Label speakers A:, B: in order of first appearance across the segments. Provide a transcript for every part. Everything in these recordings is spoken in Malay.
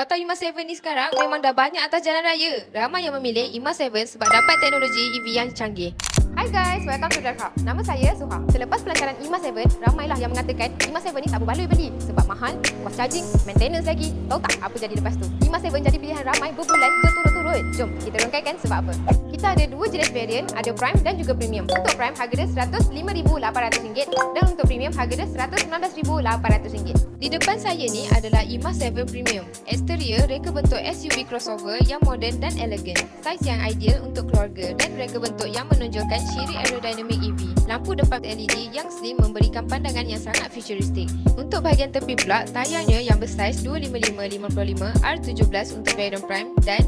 A: Proton IMA 7 ni sekarang memang dah banyak atas jalan raya. Ramai yang memilih IMA 7 sebab dapat teknologi EV yang canggih. Hai guys, welcome to Drive Hub. Nama saya Suha. Selepas pelancaran IMA 7, ramailah yang mengatakan IMA 7 ni tak berbaloi beli sebab mahal, kos charging, maintenance lagi. Tahu tak apa jadi lepas tu? IMA 7 jadi pilihan ramai berbulan berturut-turut. Jom kita rongkaikan sebab apa. Kita ada dua jenis variant, ada Prime dan juga Premium. Untuk Prime harga dia RM105,800 dan untuk Premium harga dia RM119,800. Di depan saya ni adalah IMA 7 Premium. Eksterior reka bentuk SUV crossover yang moden dan elegan. Saiz yang ideal untuk keluarga dan reka bentuk yang menonjolkan ciri aerodinamik EV. Lampu depan LED yang slim memberikan pandangan yang sangat futuristik. Untuk bahagian tepi pula, tayarnya yang bersaiz 255-55 R17 untuk variant Prime dan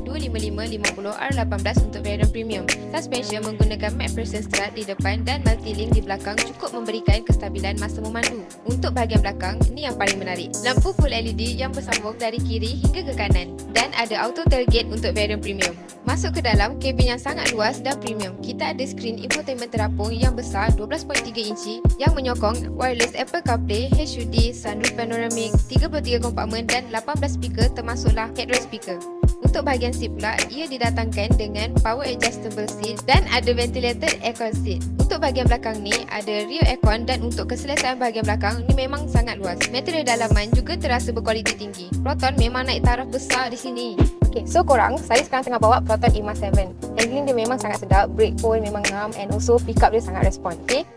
A: 255-50 R18 untuk variant Premium. Suspension menggunakan McPherson strut di depan dan multi-link di belakang cukup memberikan kestabilan masa memandu. Untuk bahagian belakang, ini yang paling menarik. Lampu full LED yang bersambung dari kiri hingga ke kanan dan ada auto tailgate untuk variant Premium. Masuk ke dalam, kabin yang sangat luas dan premium. Kita ada skrin infotainment terapung yang besar 12.3 inci yang menyokong wireless Apple CarPlay, HUD, sunroof panoramic, 33 kompartmen dan 18 speaker termasuklah headrest speaker. Untuk bahagian seat pula, ia didatangkan dengan power adjustable seat dan ada ventilated aircon seat. Untuk bahagian belakang ni, ada rear aircon dan untuk keselesaan bahagian belakang ni memang sangat luas. Material dalaman juga terasa berkualiti tinggi. Proton memang naik taraf besar di sini. Okay, so korang, saya sekarang tengah bawa Proton IMA 7. Handling dia memang sangat sedap, brake pun memang ngam and also pick up dia sangat respon. Okay?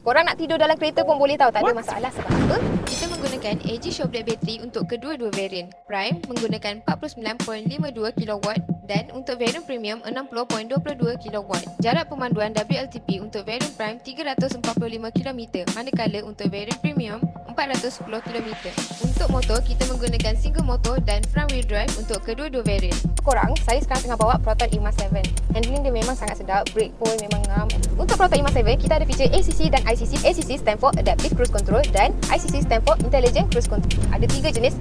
A: Korang nak tidur dalam kereta pun boleh tahu, tak ada masalah sebab apa? Kita menggunakan AG Show Black Battery untuk kedua-dua variant. Prime menggunakan 49.52 kW dan untuk variant Premium 60.22 kW. Jarak pemanduan WLTP untuk variant Prime 345 km manakala untuk variant Premium 410 km. Untuk motor, kita menggunakan single motor dan front wheel drive untuk kedua-dua variant. Korang, saya sekarang tengah bawa Proton IMA 7. Handling dia memang sangat sedap, brake pun memang ngam. Untuk Proton IMA 7, kita ada feature ACC dan ICC. ACC stand for Adaptive Cruise Control dan ICC stand for Intelligent Cruise Control. Ada tiga jenis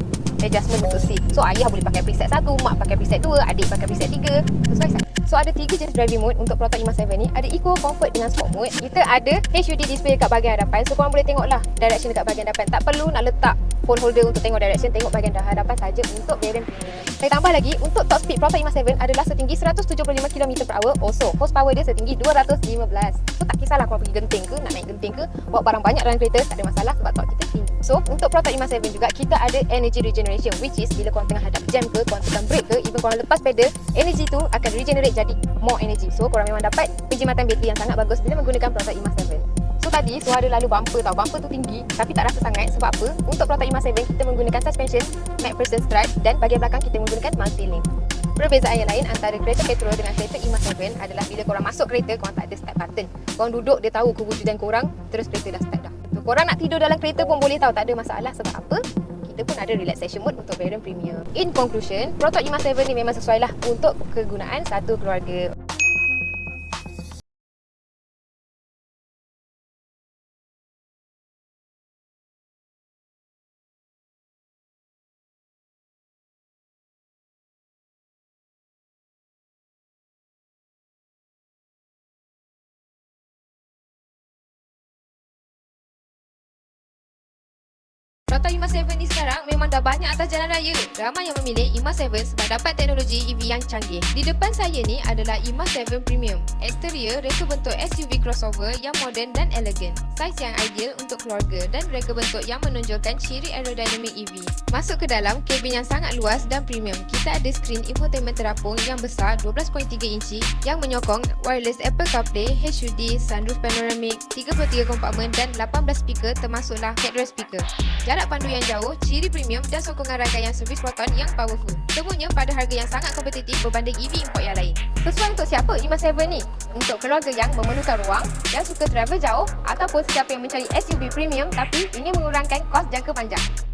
A: adjustment untuk seat. So ayah boleh pakai preset satu, mak pakai preset dua, adik pakai preset tiga. Sesuai saya. So ada tiga jenis driving mode untuk Proton IMA 7 ni. Ada Eco, Comfort dengan Sport mode. Kita ada HUD display dekat bahagian hadapan. So korang boleh tengoklah direction dekat bahagian hadapan. Tak perlu nak letak phone holder untuk tengok direction. Tengok bahagian hadapan saja untuk variant premium. Saya tambah lagi, untuk top speed Proton IMA 7 adalah setinggi 175 km per hour. Also, horsepower dia setinggi 215. So tak kisahlah korang pergi genting ke, nak naik genting ke, bawa barang banyak dalam kereta, tak ada masalah sebab top kita tinggi. So, untuk Proton IMA 7 juga, kita ada energy regeneration which is bila korang tengah hadap jam ke, korang tekan brake ke, even korang lepas pedal, energy tu akan regenerate jadi more energy. So, korang memang dapat penjimatan bateri yang sangat bagus bila menggunakan Proton IMA 7. So tadi suara lalu bumper tau. Bumper tu tinggi tapi tak rasa sangat sebab apa? Untuk Proton IMA 7 kita menggunakan suspension McPherson strut dan bahagian belakang kita menggunakan multi-link. Perbezaan yang lain antara kereta petrol dengan kereta IMA 7 adalah bila korang masuk kereta korang tak ada start button. Korang duduk dia tahu kewujudan korang terus kereta dah start dah. Korang nak tidur dalam kereta pun boleh tahu tak ada masalah sebab apa? Kita pun ada relaxation mode untuk variant premium. In conclusion, Proton IMA 7 ni memang sesuai lah untuk kegunaan satu keluarga. Proton IMA 7 ni sekarang memang dah banyak atas jalan raya. Ramai yang memilih IMA 7 sebab dapat teknologi EV yang canggih. Di depan saya ni adalah IMA 7 Premium. Eksterior reka bentuk SUV crossover yang moden dan elegan. Saiz yang ideal untuk keluarga dan reka bentuk yang menonjolkan ciri aerodinamik EV. Masuk ke dalam, kabin yang sangat luas dan premium. Kita ada skrin infotainment terapung yang besar 12.3 inci yang menyokong wireless Apple CarPlay, HUD, sunroof panoramic, 33 kompartmen dan 18 speaker termasuklah headrest speaker. Jarak pandu yang jauh, ciri premium dan sokongan rangkaian servis Proton yang powerful. Semuanya pada harga yang sangat kompetitif berbanding EV import yang lain. Sesuai untuk siapa IMA 7 ni? Untuk keluarga yang memerlukan ruang, yang suka travel jauh ataupun siapa yang mencari SUV premium tapi ingin mengurangkan kos jangka panjang.